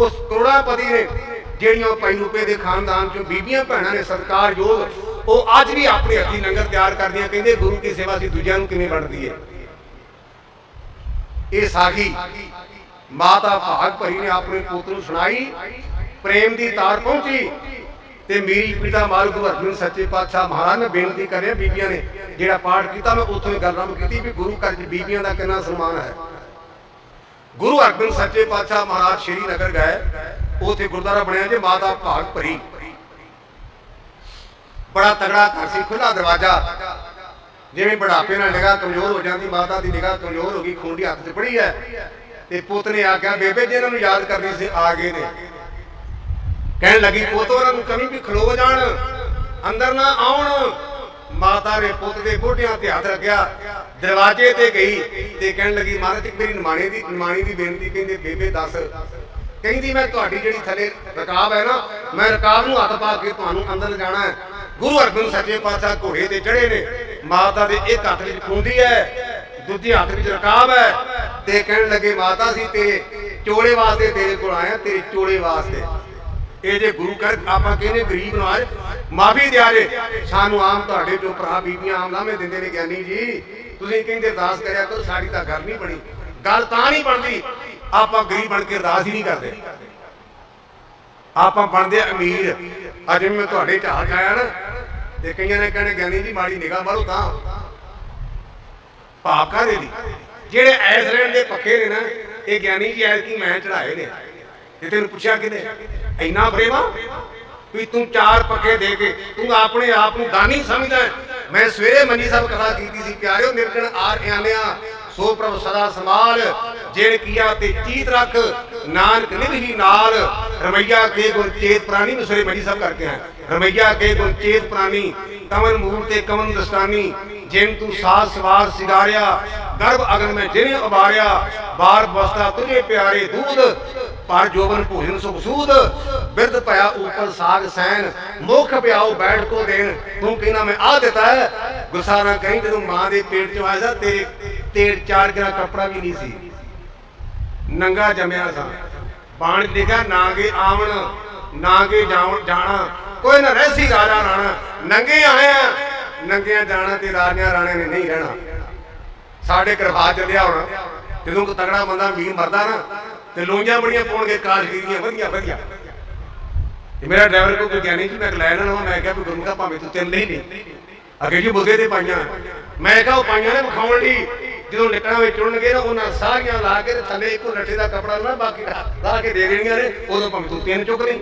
ਉਸ ਕਰੋੜਾਪਤੀ ਨੇ ਜਿਹੜੀਆਂ ਭਾਈ ਦੇ ਖਾਨਦਾਨ ਚੋਂ ਬੀਬੀਆਂ ਭੈਣਾਂ ਨੇ ਸਤਿਕਾਰਯੋਗ ਉਹ ਅੱਜ ਵੀ ਆਪਣੇ ਹੱਥੀਂ ਲੰਗਰ ਤਿਆਰ ਕਰਦੀਆਂ, ਕਹਿੰਦੇ ਗੁਰੂ ਕੀ ਸੇਵਾ ਸੀ ਦੂਜਿਆਂ ਨੂੰ ਕਿਵੇਂ ਬਣਦੀ ਹੈ ਇਹ ਸਾਖੀ ਮਾਤਾ ਭਾਗ ਭਰੀ ਨੇ ਆਪਣੇ ਪੁੱਤ ਨੂੰ ਸੁਣਾਈ, ਪ੍ਰੇਮ ਦੀ ਤਾਰ ਪਹੁੰਚੀ ਤੇ ਮੇਰੀ ਪਿਤਾ ਮਾਲਕ ਗੁਰੂ ਅਰਜਨ ਸੱਚੇ ਪਾਤਸ਼ਾਹ ਮਹਾਰਾਜ ਨੇ ਬੇਨਤੀ ਕਰਿਆ ਬੀਬੀਆਂ ਨੇ, ਜਿਹੜਾ ਪਾਠ ਕੀਤਾ ਮੈਂ ਉੱਥੋਂ ਹੀ ਗੱਲ ਆਰੰਭ ਕੀਤੀ ਵੀ ਗੁਰੂ ਘਰ 'ਚ ਬੀਬੀਆਂ ਦਾ ਕਿੰਨਾ ਸਨਮਾਨ ਹੈ। ਗੁਰੂ ਅਰਜਨ ਸੱਚੇ ਪਾਤਸ਼ਾਹ ਮਹਾਰਾਜ ਸ਼੍ਰੀਨਗਰ ਗਏ। ਉਥੇ ਗੁਰਦੁਆਰਾ ਬਣਿਆ ਜੇ, ਮਾਤਾ ਭਾਗ ਭਰੀ। ਬੜਾ ਤਗੜਾ ਘਰ ਸੀ ਖੁੱਲਾ ਦਰਵਾਜ਼ਾ। ਜਿਵੇਂ ਬੁਢਾਪੇ ਨਾਲ ਨਿਗਾਹ ਕਮਜ਼ੋਰ ਹੋ ਜਾਂਦੀ, ਮਾਤਾ ਦੀ ਨਿਗਾਹ ਕਮਜ਼ੋਰ ਹੋ ਗਈ, ਖੂੰਡੀ ਹੱਥ 'ਚ ਪੜੀ ਹੈ। ਤੇ ਪੁੱਤ ਨੇ ਆਖਿਆ, ਬੇਬੇ, ਜੀ ਇਹਨਾਂ ਨੂੰ ਯਾਦ ਕਰਨੀ ਸੀ, ਆ ਗਏ ਨੇ। ਕਹਿਣ ਲੱਗੀ, ਪੁੱਤ ਉਹਨਾਂ ਨੂੰ ਕਮੀ ਵੀ ਖਲੋ ਜਾਣ, ਅੰਦਰ ਨਾ ਆਉਣ। ਮਾਤਾ ਨੇ ਪੁੱਤ ਦੇ ਗੋਡਿਆਂ ਤੇ ਹੱਥ ਰੱਖਿਆ, ਦਰਵਾਜ਼ੇ ਤੇ ਗਈ ਤੇ ਕਹਿਣ ਲੱਗੀ, ਮਹਾਰਾਜ, ਇੱਕ ਮੇਰੀ ਨਿਮਾਣੇ ਦੀ, ਨਿਮਾਣੀ ਦੀ ਬੇਨਤੀ ਕਹਿੰਦੇ, ਬੇਬੇ, ਦੱਸ। ਕਹਿੰਦੀ, ਮੈਂ ਤੁਹਾਡੀ ਜਿਹੜੀ ਥੱਲੇ ਰਕਾਬ ਹੈ ਨਾ, ਮੈਂ ਰਕਾਬ ਨੂੰ ਹੱਥ ਪਾ ਕੇ ਤੁਹਾਨੂੰ ਅੰਦਰ ਜਾਣਾ ਹੈ। ਗੁਰੂ ਅਰਜਨ ਸੱਚੇ ਪਾਤਸ਼ਾਹ ਘੋੜੇ ਤੇ ਚੜੇ ਨੇ। ਮਾਤਾ ਦੇ ਇੱਕ ਹੱਥ ਵਿੱਚ ਖੁੰਡੀ ਹੈ, ਦੂਜੇ ਹੱਥ ਵਿੱਚ ਰਕਾਬ ਹੈ ਤੇ ਕਹਿਣ ਲੱਗੇ, ਮਾਤਾ ਸੀ ਤੇਰੇ ਚੋਲੇ ਵਾਸਤੇ ਤੇਰੇ ਕੋਲ ਆਇਆ ਤੇਰੇ ਚੋਲੇ ਵਾਸਤੇ। ਇਹ ਜੇ ਗੁਰੂ ਕਰ ਆਪਾਂ ਕਹਿੰਦੇ ਗਰੀਬ ਨਵਾਜ ਮਾਫੀ ਦਿਆਰੇ ਸਾਨੂੰ ਆਮ ਤੁਹਾਡੇ ਜੋ ਭਰਾ ਬੀਬੀਆਂ ਆਮ ਲਾਵੇਂ ਦਿੰਦੇ ਨੇ, ਗਿਆਨੀ ਜੀ, ਤੁਸੀਂ ਕਹਿੰਦੇ ਅਰਦਾਸ ਕਰਿਆ ਕਰੋ, ਸਾਡੀ ਤਾਂ ਗੱਲ ਨਹੀਂ ਬਣੀ। ਗੱਲ ਤਾਂ ਨਹੀਂ ਬਣਦੀ। ਆਪਾਂ ਗਰੀਬ ਬਣ ਕੇ ਅਰਦਾਸ ਹੀ ਨਹੀਂ ਕਰਦੇ। ਆਪਾਂ ਬਣਦੇ ਅਮੀਰ। ਅੱਜ ਮੈਂ ਤੁਹਾਡੇ ਚ ਆਇਆ ਨਾ, ਤੇ ਕਈਆਂ ਨੇ ਕਹਿੰਦੇ, ਗਿਆਨੀ ਜੀ, ਮਾੜੀ ਨਿਗਾਹ ਮਾਰੋ ਤਾਂ। ਪਾਪ ਕਾਹਦੇ ਦੀ? ਜਿਹੜੇ ਐਸ ਰਹਿਣ ਦੇ ਪੱਕੇ ਨੇ ਨਾ, ਇਹ ਗਿਆਨੀ ਜੀ ਐਸ ਕੀ ਮੈਂ ਚੜਾਏ ਨੇ। ਤੇ ਤੈਨੂੰ ਪੁੱਛਿਆ ਕਿਨੇ ਇੰਨਾ ਪ੍ਰੇਮਾ ਵੀ ਤੂੰ ਚਾਰ ਪੱਕੇ ਦੇ ਕੇ ਤੂੰ ਆਪਣੇ ਆਪ ਨੂੰ ਦਾਨੀ ਸਮਝਦਾ ਮੈਂ ਸਵੇਰੇ ਮੰਜੀ ਸਾਹਿਬ ਕਥਾ ਕੀਤੀ ਸੀ, ਪਿਆਰਿਓ ਨਿਰਗਣ ਆਰ ਆਨਿਆ ਸੋ ਪ੍ਰਭ ਸਦਾ ਸਮਾਲ ਜੇੜ ਕੀਆ ਤੇ ਚੀਤ ਰੱਖ, ਨਾਨਕ ਨਿਭੀ ਨਾਲ। ਰਮਈਆ ਕੇ ਗੁਣ ਚੇਤ ਪ੍ਰਾਨੀ ਨੂੰ ਸਵੇਰੇ ਮੰਜੀ ਸਾਹਿਬ ਕਰਕੇ ਆਇਆ। ਰਮਈਆ ਕੇ ਗੁਣ ਚੇਤ ਪ੍ਰਾਨੀ ਕਮਨ ਮੂਲ ਤੇ ਕਮਨ ਦਸਤਾਨੀ। ਜਿਨ ਤੂੰ ਸਾਸ ਸਵਾਰ ਸਿਗਾਰਿਆ, ਗਰਭ ਅਗਨ ਮੈਂ ਜਿਨੇ ਉਬਾਰਿਆ, ਬਾਰ ਬਸਤਾ ਤੁਝੇ ਪਿਆਰੇ ਦੂਧ ਪਰ ਜੋਬਨ ਭੋਜਨ ਸੁਖਸੂਦ ਬਿਰਧ ਭਇਆ ਉਪਰ ਸਾਗ ਸੈਨ ਮੁਖ ਪਿਆਉ ਬੈਠ ਕੋ ਦੇਣ, ਤੂੰ ਕਹਿੰਦਾ ਮੈਂ ਆ ਦਿੱਤਾ ਹੈ? ਗੁੱਸਾ ਨਾ ਕਹੀਂ ਜਦੋਂ ਮਾਂ ਦੇ ਪੇਟ ਚੋਂ ਆਇਆ ਸੀ ਤੇਰੇ ਤੇੜ ਚਾਰ ਗਰਾ ਕੱਪੜਾ ਵੀ ਨਹੀਂ ਸੀ। ਨੰਗਾ ਜੰਮਿਆ ਸਾਂ। ਬਾਣ ਲਿਖਿਆ ਨਾਗੇ ਆਵਣ ਨਾਗੇ ਜਾਵਣ, ਜਾਣਾ। ਕੋਈ ਨਾ ਰਹਿਸੀ ਰਾਜਾ ਰਾਣਾ। ਨੰਗੇ ਆਇਆ, ਨੰਗਿਆਂ ਜਾਣਾ ਤੇ ਰਾਜਿਆਂ ਰਾਣੇ ਨੇ ਨਹੀਂ ਰਹਿਣਾ। ਸਾਡੇ ਕਰਵਾ ਚੱਲਿਆ ਹੁਣ। ਜਦੋਂ ਕੋ ਤਗੜਾ ਬੰਦਾ ਵੀਰ ਮਰਦਾ ਨਾ ਤੇ ਲੋਈਆਂ ਬੜੀਆਂ ਪਾਉਣਗੇ ਕਾਸ਼ਗੀਰੀਆਂ ਵਧੀਆ ਵਧੀਆ। ਤੇ ਮੇਰਾ ਡਰਾਈਵਰ ਕੋ ਕੋਈ ਗਿਆਨੀ ਜੀ, ਮੈਂ ਲੈ ਲੈਣਾ ਮੈਂ ਕਿਹਾ ਵੀ ਗੁਰੂ ਕਾ ਭਾਵੇਂ ਤੂੰ ਤਿੰਨ ਨਹੀਂ ਨਹੀਂ। ਅੱਗੇ ਜੀ ਬੁੱਗੇ ਤੇ ਪਾਈਆਂ। ਮੈਂ ਕਿਹਾ ਉਹ ਪਾਈਆਂ ਨੇ ਵਿਖਾਉਣ ਲਈ। ਜਦੋਂ ਨਿਕਣਾ ਵਿੱਚ ਚੁਣਨਗੇ ਨਾ, ਉਹਨਾਂ ਸਾਰੀਆਂ ਲਾ ਕੇ ਤੇ ਥੱਲੇ ਇੱਕੋ ਲੱਠੇ ਦਾ ਕਪੜਾ ਨਾ ਬਾਕੀ ਲਾ ਕੇ ਦੇ ਦੇਣੀਆਂ ਨੇ, ਉਦੋਂ ਭਾਵੇਂ ਤੂੰ ਤਿੰਨ ਚੁੱਕ ਲਈ।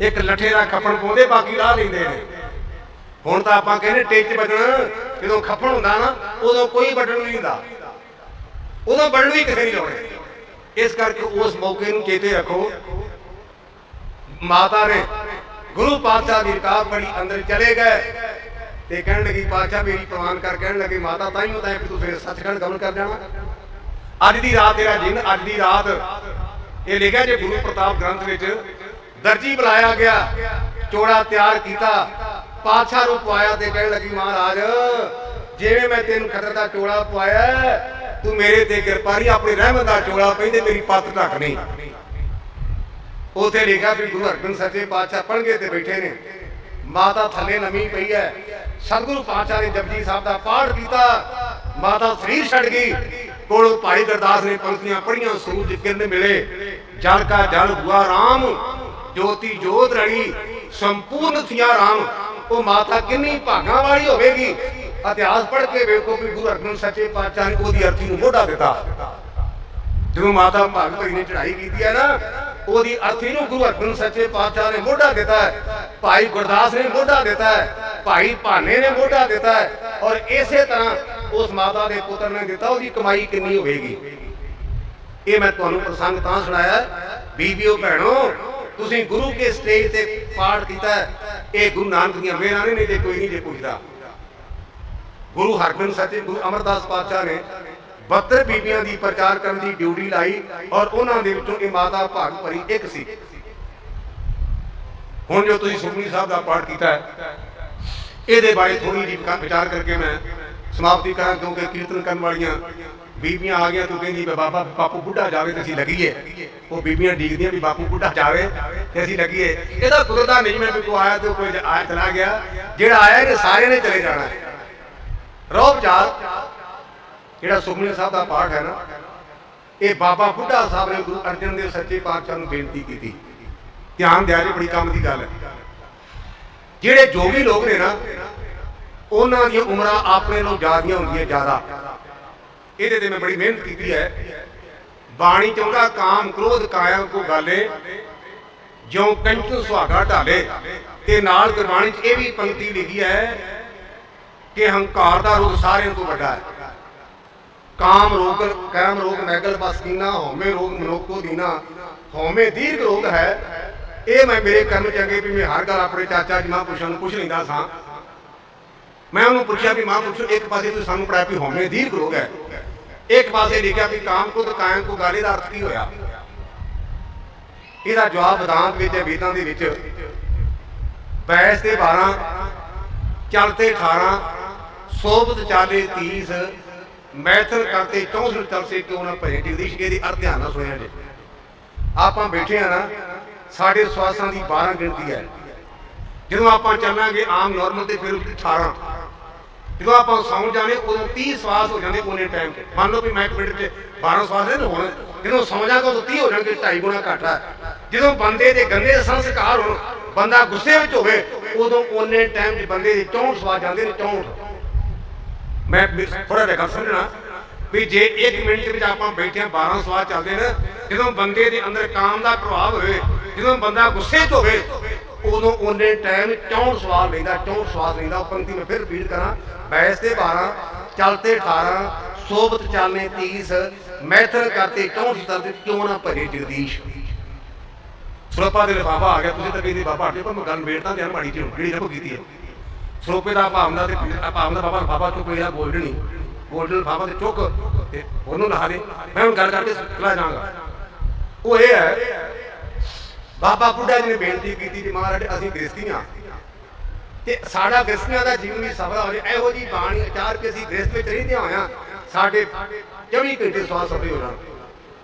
ਇੱਕ ਲੱਠੇ ਦਾ ਖੱਪਣ ਪਾਉਂਦੇ, ਬਾਕੀ ਲਾ ਲੈਂਦੇ ਨੇ। ਹੁਣ ਤਾਂ ਆਪਾਂ ਕਹਿੰਦੇ ਟੇਚ ਵੱਜਣ, ਜਦੋਂ ਖੱਪਣ ਹੁੰਦਾ ਨਾ, ਉਦੋਂ ਕੋਈ ਬਟਨ ਨਹੀਂ ਹੁੰਦਾ। ਉਦੋਂ ਬਟਨ ਵੀ ਕਿਸੇ ਨਹੀਂ ਲਾਉਣੇ। ਇਸ ਕਰਕੇ ਉਸ ਮੌਕੇ ਨੂੰ ਚੇਤੇ ਰੱਖੋ। ਮਾਤਾ ਨੇ ਗੁਰੂ ਪਾਤਸ਼ਾਹ ਦੀ ਰਕਾਬ ਬੜੀ ਅੰਦਰ ਚਲੇ ਗਏ ਤੇ ਕਹਿਣ ਲੱਗੀ, ਪਾਤਸ਼ਾਹ, ਮੇਰੀ ਪ੍ਰਵਾਨ ਕਰ। ਕਹਿਣ ਲੱਗੇ, ਮਾਤਾ ਤਾਂ ਹੀ ਹੁੰਦਾ ਕਿ ਤੂੰ ਫਿਰ ਸੱਚਖੰਡ ਗਮਨ ਕਰ ਜਾਣਾ। ਅੱਜ ਦੀ ਰਾਤ ਤੇਰਾ ਜਿੰਨ ਅੱਜ ਦੀ ਰਾਤ। ਇਹ ਲਿਖਿਆ ਜੇ ਗੁਰੂ ਪ੍ਰਤਾਪ ਗ੍ਰੰਥ ਵਿੱਚ ਦਰਜੀ ਬੁਲਾਇਆ ਗਿਆ, ਚੋੜਾ ਤਿਆਰ ਕੀਤਾ, ਪਾਤਸ਼ਾਹ ਨੂੰ ਪਵਾਇਆ ਤੇ ਕਹਿਣ ਲੱਗੀ, ਮਹਾਰਾਜ, ਜਿਵੇਂ ਮੈਂ ਤੈਨੂੰ ਖਤਰ ਦਾ ਚੋੜਾ ਪਵਾਇਆ ਤੂੰ ਮੇਰੇ ਤੇ ਕਿਰਪਾ ਆਪਣੀ ਰਹਿਮਤ ਦਾ ਚੋੜਾ ਪੈਂਦੇ ਮੇਰੀ ਪੱਤ ਢੱਕ ਉਥੇ ਲਿਖਿਆ ਵੀ ਗੁਰੂ ਅਰਜਨ ਸੱਚੇ ਪਾਤਸ਼ਾਹ ਪੜ੍ਹਗੇ ਤੇ ਬੈਠੇ ਨੇ। ਮਾਤਾ ਥੱਲੇ ਨਵੀਂ ਪਈ ਹੈ। ਸਤਿਗੁਰੂ ਪਾਤਸ਼ਾਹ ਨੇ ਜਪਜੀ ਸਾਹਿਬ ਦਾ ਪਾਠ ਕੀਤਾ। ਮਾਤਾ ਸਰੀਰ ਛੱਡ ਗਈ। ਕੋਲੋਂ ਭਾਈ ਗੁਰਦਾਸ ਨੇ ਪੰਕਤੀਆਂ ਪੜ੍ਹੀਆਂ, ਸੂਰਜ ਕਿਰਨ ਮਿਲੇ। ਜਲ ਕਾ ਜਲ ਹੁਆ ਰਾਮ, ਜੋਤੀ ਜੋਤ ਰਣੀ। ਸੰਪੂਰਨ ਥਿਆ ਰਾਮ। ਉਹ ਮਾਤਾ ਕਿੰਨੀ ਭਾਗਾਂ ਵਾਲੀ ਹੋਵੇਗੀ? ਇਤਿਹਾਸ ਪੜ੍ਹ ਕੇ ਵੇਖੋ ਵੀ ਗੁਰੂ ਅਰਜਨ ਸੱਚੇ ਪਾਤਸ਼ਾਹ ਨੇ ਉਹਦੀ ਅਰਥੀ ਨੂੰ ਮੋਢਾ ਦਿੱਤਾ। ਜਦੋਂ ਮਾਤਾ ਭਾਗਵਤੀ ਨੇ ਚੜ੍ਹਾਈ ਕੀਤੀ ਹੈ ਨਾ, ਉਹਦੀ ਅਰਥੀ ਨੂੰ ਗੁਰੂ ਅਰਜਨ ਸੱਚੇ ਪਾਤਸ਼ਾਹ ਨੇ ਮੋਢਾ ਦਿੱਤਾ ਹੈ। ਭਾਈ ਗੁਰਦਾਸ ਨੇ ਮੋਢਾ ਦਿੱਤਾ ਹੈ, ਭਾਈ ਭਾਨੇ ਨੇ ਮੋਢਾ ਦਿੱਤਾ ਹੈ ਔਰ ਇਸੇ ਤਰ੍ਹਾਂ ਉਸ ਮਾਤਾ ਦੇ ਪੁੱਤਰ ਨੇ ਦਿੱਤਾ, ਉਹਦੀ ਕਮਾਈ ਕਿੰਨੀ ਹੋਵੇਗੀ। ਇਹ ਮੈਂ ਤੁਹਾਨੂੰ ਪ੍ਰਸੰਗ ਤਾਂ ਸੁਣਾਇਆ ਹੈ। ਬੀਬੀਓ ਭੈਣੋ, ਤੁਸੀਂ ਗੁਰੂ ਕੇ ਸਟੇਜ ਤੇ ਪਾਠ ਕੀਤਾ ਇਹ ਗੁਰੂ ਨਾਨਕ ਦੀਆਂ ਮਿਹਰਾਂ ਨੇ, ਨਹੀਂ ਤੇ ਕੋਈ ਨਹੀਂ ਜੇ ਪੁੱਛਦਾ। ਗੁਰੂ ਹਰਗੋਬਿੰਦ ਸੱਚੇ ਗੁਰੂ ਅਮਰਦਾਸ ਪਾਤਸ਼ਾਹ ਨੇ 72 ਬੀਬੀਆਂ ਦੀ ਪ੍ਰਚਾਰ ਕਰਨ ਦੀ ਡਿਊਟੀ ਲਾਈ ਔਰ ਉਹਨਾਂ ਦੇ ਵਿੱਚੋਂ ਇਹ ਮਾਤਾ ਭਾਗ ਭਰੀ ਇੱਕ ਸੀ। ਹੁਣ ਜੋ ਤੁਸੀਂ ਸੁਖਮਨੀ ਸਾਹਿਬ ਦਾ ਪਾਠ ਕੀਤਾ ਹੈ, ਇਹਦੇ ਬਾਰੇ ਥੋੜੀ ਜਿਹੀ ਵਿਚਾਰ ਕਰਕੇ ਮੈਂ ਸਮਾਪਤੀ ਕਰਾਂ, ਕਿਉਂਕਿ ਕੀਰਤਨ ਕਰਨ ਵਾਲੀਆਂ ਬੀਬੀਆਂ ਆ ਗਈਆਂ, ਤੂੰ ਕਹਿੰਦੀ ਬਾਬਾ ਬਾਪੂ ਬੁੱਢਾ ਜਾਵੇ ਤੇ ਅਸੀਂ ਲੱਗੀਏ। ਉਹ ਬੀਬੀਆਂ ਡੀਕਦੀਆਂ ਵੀ ਬਾਪੂ ਬੁੱਢਾ ਜਾਵੇ ਤੇ ਅਸੀਂ ਲੱਗੀਏ। ਇਹਦਾ ਕੁਦਰਤ ਨਹੀਂ ਮੈਂ ਕੋਈ ਆਇਆ ਤੇ ਕੋਈ ਆਇਆ ਚਲਾ ਗਿਆ, ਜਿਹੜਾ ਆਇਆ ਇਹ ਸਾਰਿਆਂ ਨੇ ਚਲੇ ਜਾਣਾ ਰੋਬ ਚਾਲ, ਜਿਹੜਾ ਸੁਖਮਨੀ ਸਾਹਿਬ ਦਾ ਪਾਠ ਹੈ ਨਾ, ਇਹ ਬਾਬਾ ਬੁੱਢਾ ਸਾਹਿਬ ਨੇ ਗੁਰੂ ਅਰਜਨ ਦੇਵ ਸੱਚੇ ਪਾਤਸ਼ਾਹ ਨੂੰ ਬੇਨਤੀ ਕੀਤੀ। ਧਿਆਨ ਦਿਆ ਜੀ, ਬੜੀ ਕੰਮ ਦੀ ਗੱਲ ਹੈ। ਜਿਹੜੇ ਜੋਗੀ ਲੋਕ ਨੇ ਨਾ, ਉਹਨਾਂ ਦੀਆਂ ਉਮਰਾਂ ਆਪਣੇ ਨਾਲੋਂ ਜ਼ਿਆਦੀਆਂ ਹੁੰਦੀਆਂ ਜ਼ਿਆਦਾ। ਇਹਦੇ ਤੇ ਮੈਂ ਬੜੀ ਮਿਹਨਤ ਕੀਤੀ ਹੈ। ਬਾਣੀ ਚਾਹੁੰਦਾ ਕਾਮ ਕ੍ਰੋਧ ਕਾਇਆ ਕੋ ਗਾਲੇ, ਜਿਉ ਕੰਚੂ ਸੁਹਾਗਾ ਢਾਲੇ। ਤੇ ਨਾਲ ਗੁਰਬਾਣੀ 'ਚ ਇਹ ਵੀ ਪੰਕਤੀ ਲਿਖੀ ਹੈ ਕਿ ਹੰਕਾਰ ਦਾ ਰੋਗ ਸਾਰਿਆਂ ਤੋਂ ਵੱਡਾ ਹੈ। ਕਾਮ ਰੋਗ ਕਾਮ ਰੋਗ ਮੈਗਲ ਬਸਕੀਨਾ ਹਉਮੈ ਰੋਗ ਮਨੋਕੋ ਦੀਨਾ। ਹਉਮੈ ਦੀਰਘ ਰੋਗ ਹੈ। ਇਹ ਮੈਂ ਮੇਰੇ ਕਰਮ ਚੰਗੇ ਵੀ ਮੈਂ ਹਰ ਗੱਲ ਆਪਣੇ ਚਾਚਾ ਜੀ ਮਹਾਂਪੁਰਸ਼ਾਂ ਨੂੰ ਪੁੱਛ ਲੈਂਦਾ ਸਾਂ। ਮੈਂ ਉਹਨੂੰ ਪੁੱਛਿਆ ਵੀ ਮਹਾਂਪੁਰਸ਼ੋ, ਇੱਕ ਪਾਸੇ ਤੁਸੀਂ ਸਾਨੂੰ ਪੜਾਇਆ ਵੀ ਹਉਮੈ ਦੀਰਘ ਰੋਗ ਹੈ। ਇੱਕ ਪਾਸੇ ਲਿਖਿਆ ਵੀ ਕਾਮ ਕੁਦ ਕਾਇਮ ਕੋ ਗਾਲੇ ਦਾ ਅਰਥ ਕੀ ਹੋਇਆ? ਇਹਦਾ ਜਵਾਬ ਵਿਦਾਂਤ ਵਿੱਚ ਹੈ, ਵੇਦਾਂ ਦੇ ਵਿੱਚ। ਬੈਸ ਤੇ 12 ਚਲਤੇ 18 ਸੋਬਤ ਚਾਲੇ 30 ਮੈਥਨ ਕਰਤੇ 64 ਚਲਸੇ ਕਿਉਂ ਨਾ ਭਜੇ ਜਗਦੀਸ਼ ਜੀ ਦੀ ਅਰਥ ਧਿਆਨ ਨਾਲ ਸੁਣਿਆ ਜੇ। ਆਪਾਂ ਬੈਠੇ ਆ ਨਾ, ਸਾਡੇ ਸਵਾਸਾਂ ਦੀ 12 ਗਿਣਤੀ ਹੈ। ਜਦੋਂ ਆਪਾਂ ਚੱਲਾਂਗੇ ਆਮ ਨਾਰਮਲ ਤੇ ਫਿਰ 18 ਜਦੋਂ ਆਪਾਂ ਸੌਂ ਜਾਣੇ, ਉਦੋਂ 30 ਸਵਾਸ ਹੋ ਜਾਂਦੇ ਉਹਨੇ ਟਾਈਮ ਤੇ। ਮੰਨ ਲਓ ਵੀ ਮੈਂ ਮਿੰਟ 'ਚ 12 ਸਵਾਸ ਨੇ ਹੁਣ। ਜਦੋਂ ਸੌਂ ਜਾਗਾ ਉਦੋਂ 30 ਹੋ ਜਾਣਗੇ 2.5 ਗੁਣਾ ਘੱਟ ਹੈ ਜਦੋਂ ਬੰਦੇ ਦੇ ਗੰਦੇ ਸੰਸਕਾਰ ਹੋਣ, ਬੰਦਾ ਗੁੱਸੇ ਵਿੱਚ ਹੋਵੇ, ਉਦੋਂ ਉਹਨੇ ਟਾਈਮ 'ਚ ਬੰਦੇ ਦੇ 64 ਸਵਾਸ ਜਾਂਦੇ ਨੇ 64 ਮੈਂ ਥੋੜਾ ਜਿਹਾ ਗੱਲ ਸਮਝਣਾ ਵੀ ਜੇ 1 ਮਿੰਟ ਵਿੱਚ ਆਪਾਂ ਬੈਠੇ ਆ 12 ਸਵਾਸ ਚੱਲਦੇ ਨੇ, ਜਦੋਂ ਬੰਦੇ ਦੇ ਅੰਦਰ ਕਾਮ ਦਾ ਪ੍ਰਭਾਵ ਹੋਵੇ, ਜਦੋਂ ਬੰਦਾ ਗੁੱਸੇ 'ਚ ਹੋਵੇ, ਉਦੋਂ ਉਹਨੇ ਟਾਈਮ 64 ਸਵਾਲ ਲੈਂਦਾ 64 ਸਵਾਲ ਲੈਂਦਾ ਪੰਕਤੀ ਮੈਂ ਫਿਰ ਰਿਪੀਟ ਕਰਾਂ ਬੈਸ ਤੇ 12 ਚਲਤੇ 18 ਸੋਬਤ ਚਾਲਨੇ 30 ਮੈਥਰ ਕਰਤੇ 64 ਤਰਤੇ ਕਿਉਂ ਨਾ ਭਰੇ ਜਗਦੀਸ਼? ਸਰੋਪਾ ਦੇ ਬਾਬਾ ਆ ਗਿਆ, ਤੁਸੀਂ ਤਾਂ ਕਹਿੰਦੇ ਬਾਬਾ ਹਟੇ ਪਰ ਮੈਂ ਗੱਲ ਵੇੜਦਾ ਧਿਆਨ ਮਾੜੀ ਜਿਹੀ ਜਿਹੜੀ ਰੱਬ ਕੀਤੀ ਹੈ। ਸਰੋਪੇ ਦਾ ਭਾਵਨਾ ਤੇ ਭਾਵਨਾ ਬਾਬਾ ਬਾਬਾ ਚੁੱਕ ਲਿਆ ਗੋਲਡਨੀ ਗੋਲਡਨ ਬਾਬਾ ਤੇ ਚੁੱਕ ਤੇ ਉਹਨੂੰ ਲਾ ਦੇ। ਮੈਂ ਹੁਣ ਗੱਲ ਕਰਕੇ ਚਲਾ ਜਾਵਾਂਗਾ ਉਹ ਇਹ ਹੈ, ਬਾਬਾ ਬੁੱਢਾ ਜੀ ਨੇ ਬੇਨਤੀ ਕੀਤੀ ਕਿ ਮਹਾਰਾਜ, ਅਸੀਂ ਗ੍ਰਸਤੀਆਂ ਤੇ ਸਾਡਾ ਗ੍ਰਸਤੀਆਂ ਦਾ ਜੀਵਨ ਵੀ ਸਫਲ ਹੋ ਜਾਏ ਇਹੋ ਜੀ ਬਾਣੀ ਅਚਾਰ ਕੇ ਅਸੀਂ ਗ੍ਰਸਤ ਵਿੱਚ ਰਹਿੰਦੇ ਹੋਇਆ, ਸਾਡੇ 24 ਘੰਟੇ ਸਵਾਸ ਸਫ਼ੇ ਹੋ ਜਾਣ।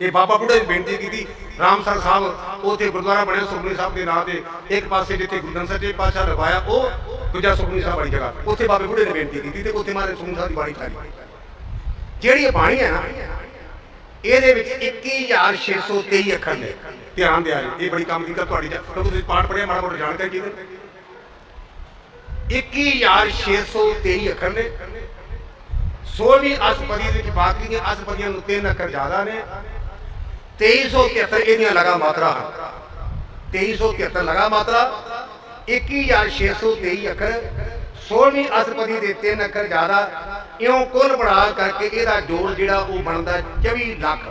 ਇਹ ਬਾਬਾ ਬੁੱਢਾ ਜੀ ਬੇਨਤੀ ਕੀਤੀ ਰਾਮਸਰ ਸਾਹਿਬ, ਉੱਥੇ ਗੁਰਦੁਆਰਾ ਬਣਿਆ, ਸੁਖਮਨੀ ਸਾਹਿਬ ਦੇ ਨਾਂ ਤੇ। ਇੱਕ ਪਾਸੇ ਜਿੱਥੇ ਗੁਰੂ ਗ੍ਰੰਥ ਸਾਹਿਬ ਪਾਤਸ਼ਾਹ ਲਗਾਇਆ ਉਹ ਦੂਜਾ ਸੁਖਮਨੀ ਸਾਹਿਬ ਵਾਲੀ ਜਗ੍ਹਾ ਉੱਥੇ ਬਾਬੇ ਬੁੱਢੇ ਨੇ ਬੇਨਤੀ ਕੀਤੀ ਤੇ ਉੱਥੇ ਮਾਰੇ ਸੁਖਮਨੀ ਸਾਹਿਬ ਦੀ ਬਾਣੀ ਠਾਰੀ ਜਿਹੜੀ ਇਹ ਬਾਣੀ ਹੈ ਨਾ, ਇਹਦੇ ਵਿੱਚ 21623 ਅੱਖਰ ਨੇ। ਧਿਆਨ ਦਿਆ ਜੀ, ਇਹ ਬੜੀ ਕੰਮ ਦੀ ਗੱਲ ਤੁਹਾਡੀ ਜਾਂ ਤੁਸੀਂ ਪਾਠ ਪੜਿਆ ਮਾੜਾ ਮੋਟਾ ਜਾਣਕਾਰੀ ਜੀ 21623 ਅੱਖਰ ਨੇ। 16ਵੀਂ ਅਸਪਦੀ ਵਿੱਚ ਬਾਕੀ ਦੀਆਂ ਅਸਪਦੀਆਂ ਨੂੰ ਤਿੰਨ ਅੱਖਰ ਜ਼ਿਆਦਾ ਨੇ। 2373 ਇਹਦੀਆਂ ਲਗਾ ਮਾਤਰਾ ਹਨ 2373 ਲਗਾ ਮਾਤਰਾ 21623 ਅੱਖਰ 16ਵੀਂ ਅਸਪਦੀ ਦੇ ਤਿੰਨ ਅੱਖਰ ਜ਼ਿਆਦਾ, ਇਉਂ ਕੁੱਲ ਬਣਾ ਕਰਕੇ ਇਹਦਾ ਜੋੜ ਜਿਹੜਾ ਉਹ ਬਣਦਾ 24 ਲੱਖ।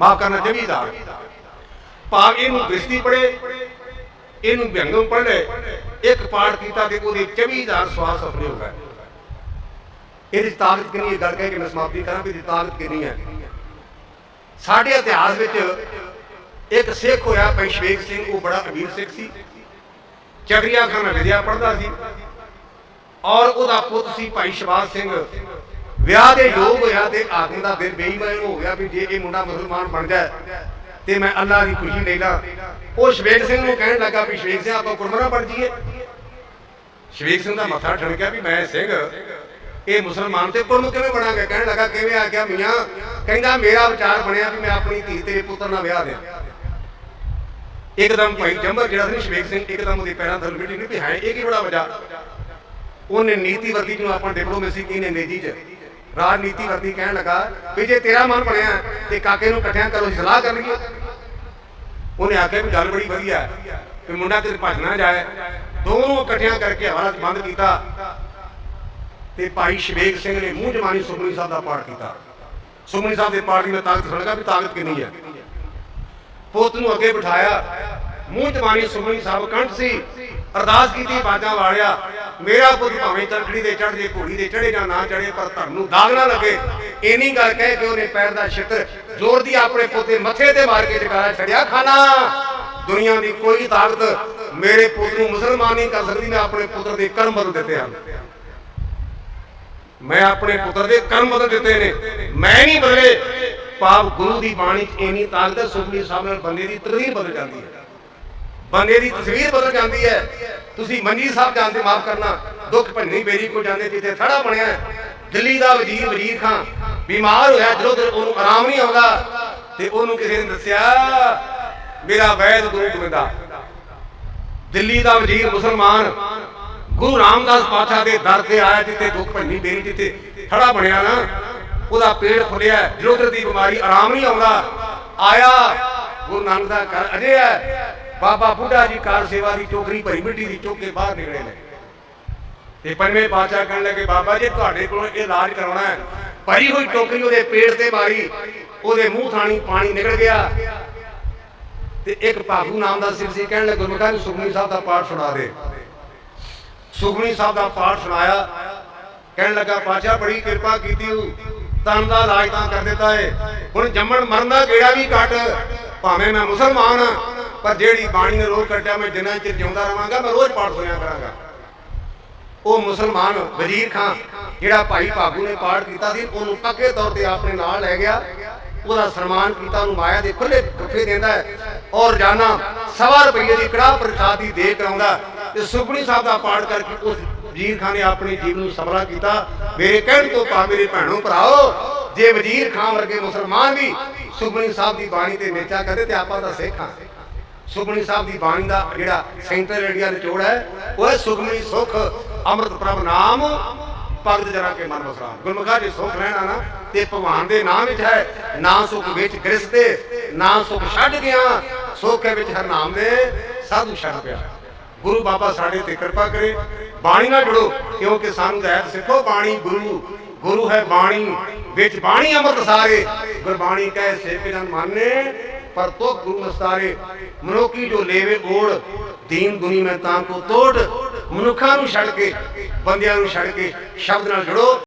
ਮਾਫ ਕਰਨਾ 24 ਦਾ ਭਾਵ ਇਹਨੂੰ ਗ੍ਰਸਤੀ ਪੜੇ ਇਹਨੂੰ ਵਿਅੰਗਮ ਪੜ ਇੱਕ ਪਾਠ ਕੀਤਾ ਤੇ ਉਹਦੇ 24000 ਸਵਾਸ ਆਪਣੇ ਹੋ ਗਏ। ਇਹਦੀ ਤਾਕਤ ਕਿੰਨੀ ਗੱਲ ਕਹਿ ਕੇ ਮੈਂ ਸਮਾਪਤੀ ਕਰਾਂ ਵੀ ਇਹਦੀ ਤਾਕਤ ਕਿੰਨੀ ਹੈ? ਸਾਡੇ ਇਤਿਹਾਸ ਵਿੱਚ ਇੱਕ ਸਿੱਖ ਹੋਇਆ ਪੈਸ਼ਵੇਕ ਸਿੰਘ, ਉਹ ਬੜਾ ਅਮੀਰ ਸਿੱਖ ਸੀ। ਚਗਰੀਆ ਖਾਨਾ ਵਿਦਿਆ ਪੜ੍ਹਦਾ ਸੀ। ਔਰ ਉਹਦਾ ਪੁੱਤ ਸੀ ਭਾਈ ਸ਼ਬਾਜ਼ ਸਿੰਘ। ਵਿਆਹ ਦੇ ਯੋਗ ਹੋਇਆ ਤੇ ਆਖਣ ਦਾ ਦਿਲ ਬੇਈਮਾਨ ਹੋ ਗਿਆ ਵੀ ਜੇ ਇਹ ਮੁੰਡਾ ਮੁਸਲਮਾਨ ਬਣ ਜਾਏ, ਤੇ ਮੈਂ ਅੱਲਾਹ ਦੀ ਖੁਸ਼ੀ ਲੈ ਲਾ। ਉਹ ਸ਼ਵੇਕ ਸਿੰਘ ਨੂੰ ਕਹਿਣ ਲੱਗਾ ਵੀ ਸ਼ਵੇਕ ਸਿੰਘ, ਆਪਾਂ ਕੁਰਬਾਨਾ ਬਣ ਜਾਈਏ। ਸ਼ਵੇਕ ਸਿੰਘ ਦਾ ਮੱਥਾ ਠਣਕਿਆ ਵੀ ਮੈਂ ਸਿੰਘ, ਇਹ ਮੁਸਲਮਾਨ ਤੇ ਕੁਰਮ ਕਿਵੇਂ ਬਣਾਂਗੇ? ਕਹਿਣ ਲੱਗਾ, ਕਿਵੇਂ ਆ ਗਿਆ ਮੀਆਂ, ਕਹਿੰਦਾ, ਮੇਰਾ ਵਿਚਾਰ ਬਣਿਆ ਵੀ ਮੈਂ ਆਪਣੀ ਧੀ ਤੇਰੇ ਪੁੱਤਰ ਨਾਲ ਵਿਆਹ ਦਿਆਂ। ਇੱਕਦਮ ਭਾਈ ਜੰਬਰ ਜਿਹੜਾ ਸੀ ਸ਼ਵੇਕ ਸਿੰਘ, ਇੱਕਦਮ ਉਹਦੇ ਪੈਰਾਂ ਥੱਲੇ ਮਿੱਟੀ ਨਹੀਂ ਵੀ ਹੈ, ਇਹ ਕੀ ਬੜਾ ਵਜਾ ਉਹਨੇ ਨੀਤੀ ਵਰਤੀ ਜਿਹਨੂੰ ਆਪਾਂ ਡਿਪਲੋਮੇਸੀ ਕਹਿੰਦੇ ਅੰਗਰੇਜ਼ੀ 'ਚ। ਰਾਜਨੀਤੀ ਵਰਤੀ ਕਹਿਣ ਲੱਗਾ ਵੀ ਜੇ ਤੇਰਾ ਮਨ ਬਣਿਆ ਤੇ ਕਾਕੇ ਨੂੰ ਇਕੱਠਿਆਂ ਕਰੋ, ਸਲਾਹ ਕਰ ਉਹਨੇ ਆਖਿਆ ਵੀ ਗੱਲ ਬੜੀ ਵਧੀਆ ਵੀ ਮੁੰਡਾ ਤੇ ਭੱਜ ਨਾ ਜਾਏ। ਦੋਨੋਂ ਇਕੱਠਿਆਂ ਕਰਕੇ ਹਵਾਲਾ ਬੰਦ ਕੀਤਾ ਤੇ ਭਾਈ ਸ਼ਵੇਕ ਸਿੰਘ ਨੇ ਮੂੰਹ ਜਮਾਨੀ ਸੁਖਮਨੀ ਸਾਹਿਬ ਦਾ ਪਾਠ ਕੀਤਾ। ਸੁਖਮਨੀ ਸਾਹਿਬ ਦੇ ਪਾਠ ਦੀ ਮੈਂ ਤਾਕਤ ਸੁਣਗਾ ਵੀ ਤਾਕਤ ਕਿੰਨੀ ਹੈ। ਪੁੱਤ ਨੂੰ ਅੱਗੇ ਬਿਠਾਇਆ। ਮੂੰਹ ਜਮਾਨੀ ਸੁਖਮਨੀ ਸਾਹਿਬ ਕੰਠ ਸੀ। ਅਰਦਾਸ ਕੀਤੀ, ਬਾਜਾਂ ਵਾਲਿਆ ਮੇਰਾ ਪੁੱਤ ਭਾਵੇਂ ਤਲਖੜੀ ਦੇ ਚੜ੍ਹ ਜੇ, ਘੋੜੀ ਦੇ ਚੜੇ ਜਾਂ ਨਾ ਚੜੇ ਪਰ ਧਰਮ ਨੂੰ ਦਾਗ ਨਾ ਲੱਗੇ। ਇਨੀ ਗੱਲ ਕਹਿ ਕੇ ਉਹਨੇ ਪੈਰ ਦਾ ਛਿੱਤਰ ਜ਼ੋਰ ਦੀ ਆਪਣੇ ਪੁੱਤੇ ਮੱਥੇ ਤੇ ਮਾਰ ਕੇ ਜਗਾਇਆ ਛੜਿਆ ਖਾਨਾ, ਦੁਨੀਆ ਦੀ ਕੋਈ ਤਾਕਤ ਮੇਰੇ ਪੁੱਤ ਨੂੰ ਮੁਸਲਮਾਨ ਨਹੀਂ ਕਰ ਸਕਦੀ, ਮੈਂ ਆਪਣੇ ਪੁੱਤਰ ਦੇ ਕਰਮ ਬਦਲ ਦਿੱਤੇ ਹਨ। ਮੈਂ ਆਪਣੇ ਪੁੱਤਰ ਦੇ ਕਰਮ ਬਦਲ ਦਿੱਤੇ ਨੇ। ਮੈਂ ਨਹੀਂ ਬਦਲੇ। ਪਾਪ ਗੁਰੂ ਦੀ ਬਾਣੀ 'ਚ ਇੰਨੀ ਤਾਕਤ ਹੈ, ਸੁਖਮਨੀ ਸਾਹਿਬ ਨਾਲ ਬੰਦੇ ਦੀ ਤਸਵੀਰ ਬਦਲ ਜਾਂਦੀ ਹੈ। ਬੰਦੇ ਦੀ ਤਸਵੀਰ ਬਦਲ ਜਾਂਦੀ ਹੈ। ਤੁਸੀਂ ਮੰਜੀ ਸਾਹਿਬ ਜਾਂਦੇ ਮਾਫ ਕਰਨਾ, ਦੁੱਖ ਭੰਨੀ ਬੇਰੀ ਕੋ ਜਾਂਦੇ ਜਿੱਥੇ ਥੜਾ ਬਣਿਆ ਦਿੱਲੀ ਦਾ ਵਜ਼ੀਰ ਵਜ਼ੀਰ ਖਾਨ ਬਿਮਾਰ ਹੋਇਆ, ਜਦੋਂ ਉਹਨੂੰ ਆਰਾਮ ਨਹੀਂ ਆਉਂਦਾ, ਤੇ ਉਹਨੂੰ ਕਿਸੇ ਨੇ ਦੱਸਿਆ, ਮੇਰਾ ਵੈਦ ਗੁਰੂ ਗੋਬਿੰਦਾ ਦਿੱਲੀ ਦਾ ਵਜ਼ੀਰ ਮੁਸਲਮਾਨ ਗੁਰੂ ਰਾਮਦਾਸ ਪਾਤਸ਼ਾਹ ਦੇ ਦਰ ਤੇ ਆਇਆ, ਜਿੱਥੇ ਦੁੱਖ ਭੰਨੀ ਬੇਰੀ ਜਿੱਥੇ ਥੜਾ ਬਣਿਆ ਨਾ ਉਹਦਾ ਪੇਟ ਫੁੱਲਿਆ ਜਲੋਦਰ ਦੀ ਬਿਮਾਰੀ ਆਰਾਮ ਨਹੀਂ ਆਉਂਦਾ। ਆਇਆ, ਗੁਰੂ ਨਾਨਕ ਦਾ ਘਰ ਅਜੇ ਹੈ। ਬਾਬਾ ਬੁੱਢਾ ਜੀ ਕਾਰ ਸੇਵਾ ਦੀ ਟੋਕਰੀ ਭਰੀ ਮਿੱਟੀ ਦੀ ਚੁੱਕ ਕੇ ਬਾਹਰ ਨਿਕਲੇ ਨੇ। ਤੇ ਪੰਜਵੇਂ ਪਾਤਸ਼ਾਹ ਕਹਿਣ ਲੱਗੇ, ਬਾਬਾ ਜੀ, ਤੁਹਾਡੇ ਕੋਲੋਂ ਇਹ ਇਲਾਜ ਕਰਾਉਣਾ ਹੈ। ਭਰੀ ਹੋਈ ਟੋਕਰੀ ਉਹਦੇ ਪੇਟ ਤੇ ਮਾਰੀ। ਉਹਦੇ ਮੂੰਹ ਥਾਣੀ ਪਾਣੀ ਨਿਕਲ ਗਿਆ। ਤੇ ਇੱਕ ਭਾਗੂ ਨਾਮ ਦਾ ਸਿਰ ਸੀ, ਕਹਿਣ ਲੱਗੇ, ਗੁਰਮੁਖਾਂ ਨੂੰ ਸੁਖਮਨੀ ਸਾਹਿਬ ਦਾ ਪਾਠ ਸੁਣਾ ਦੇ। ਸੁਖਮਨੀ ਸਾਹਿਬ ਦਾ ਪਾਠ ਸੁਣਾਇਆ। ਕਹਿਣ ਲੱਗਾ, ਪਾਤਸ਼ਾਹ, ਬੜੀ ਕਿਰਪਾ ਕੀਤੀ ਹੂ ਤਨ ਦਾ ਇਲਾਜ ਤਾਂ ਕਰ ਦਿੱਤਾ ਏ। ਹੁਣ ਜੰਮਣ ਮਰਨ ਦਾ ਗੇੜਾ ਵੀ ਘਟ ਭਾਵੇਂ ਮੈਂ ਮੁਸਲਮਾਨ ਪਰ ਜਿਹੜੀ ਬਾਣੀ ਨੇ ਰੋਜ਼ ਕੱਟਿਆ, ਮੈਂ ਜਿੰਨਾ ਚਿਰ ਜਿਉਂਦਾ ਰਵਾਂਗਾ, ਮੈਂ ਰੋਜ਼ ਪਾਠ ਸੁਣਿਆ ਕਰਾਂਗਾ। ਉਹ ਮੁਸਲਮਾਨ ਵਜ਼ੀਰ ਖਾਨ, ਜਿਹੜਾ ਭਾਈ ਭਾਗੂ ਨੇ ਪਾਠ ਕੀਤਾ ਸੀ, ਉਹਨੂੰ ਪੱਕੇ ਤੌਰ ਤੇ ਆਪਣੇ ਨਾਲ ਲੈ ਗਿਆ। ਉਹਦਾ ਸਨਮਾਨ ਕੀਤਾ, ਉਹਨੂੰ ਮਾਇਆ ਦੇ ਖੁੱਲੇ ਰੁਪਏ ਦਿੰਦਾ ਹੈ। ਔਰ ਰੋਜ਼ਾਨਾ ਸਵਾ ਰੁਪਏ ਦੀ ਕੜਾਹ ਪ੍ਰਸ਼ਾਦ ਦੇ ਕਰਾਉਂਦਾ ਤੇ ਸੁਖਮਨੀ ਸਾਹਿਬ ਦਾ ਪਾਠ ਕਰਕੇ ਉਸ ਵਜ਼ੀਰ ਖਾਨ ਨੇ ਆਪਣੇ ਜੀਵ ਨੂੰ ਸਮਰਾ ਕੀਤਾ। ਮੇਰੇ ਕਹਿਣ ਤੋਂ ਪਾ ਮੇਰੇ ਭੈਣੋ ਭਰਾਓ, ਜੇ ਵਜ਼ੀਰ ਖਾਨ ਵਰਗੇ ਮੁਸਲਮਾਨ ਵੀ ਸੁਖਮਨੀ ਸਾਹਿਬ ਦੀ ਬਾਣੀ ਤੇ ਨਿਚਾ ਕਰਦੇ ਤੇ ਆਪਾਂ ਤਾਂ ਸਿੱਖ ਹਾਂ। ਸੁਖਮਨੀ ਸਾਹਿਬ ਦੀ ਬਾਣੀ ਦਾ ਜਿਹੜਾ ਸੈਂਟਰ ਏਰੀਆ ਨਿਚੋੜ ਹੈ, ਉਹ ਸੁਖਮਨੀ ਸੁਖ ਅੰਮ੍ਰਿਤ ਪ੍ਰਭ ਨਾਮ, ਭਗਤ ਜਨਾ ਕੇ ਮਨ ਬਸਰਾਮ। ਗੁਰਮੁਖਾ ਜੀ ਸੁਖ ਰਹਿਣਾ ਨਾ ਤੇ ਭਗਵਾਨ ਦੇ ਨਾਮ ਵਿੱਚ ਹੈ, ਨਾ ਸੁਖ ਵਿੱਚ ਗ੍ਰਸਤੇ ਨਾ ਸੁਖ ਛੱਡ ਗਿਆ, ਸੁਖ ਹੈ ਵਿੱਚ ਹਰ ਨਾਮ ਦੇ ਸਾਧੂ ਛੱਡ ਪਿਆ ਗੁਰੂ ਬਾਬਾ ਸਾਡੇ ਤੇ ਕਿਰਪਾ ਕਰੇ। ਬਾਣੀ ਨਾਲ ਜੁੜੋ, ਕਿਉਂਕਿ ਸਾਨੂੰ ਰਹਿਤ ਸਿੱਖੋ, ਬਾਣੀ ਗੁਰੂ ਗੁਰੂ ਹੈ ਬਾਣੀ, ਵਿੱਚ ਬਾਣੀ ਅੰਮ੍ਰਿਤ ਸਾਰੇ। ਗੁਰਬਾਣੀ ਕਹੇ ਸੇਵੇ ਜਨ ਮਾਨੇ, ਪਰ ਤੋ ਗੁਰੂ ਨਸਤਾਰੇ ਮਨੁੱਖੀ ਜੋ ਲੇਵੇ ਓੜ ਦੀਨ ਦੁਨੀ ਮੈਂ ਤਾਂ ਕੋ ਤੋੜ। ਮਨੁੱਖਾਂ ਨੂੰ ਛੱਡ ਕੇ, ਬੰਦਿਆਂ ਨੂੰ ਛੱਡ ਕੇ, ਸ਼ਬਦ ਨਾਲ ਜੁੜੋ।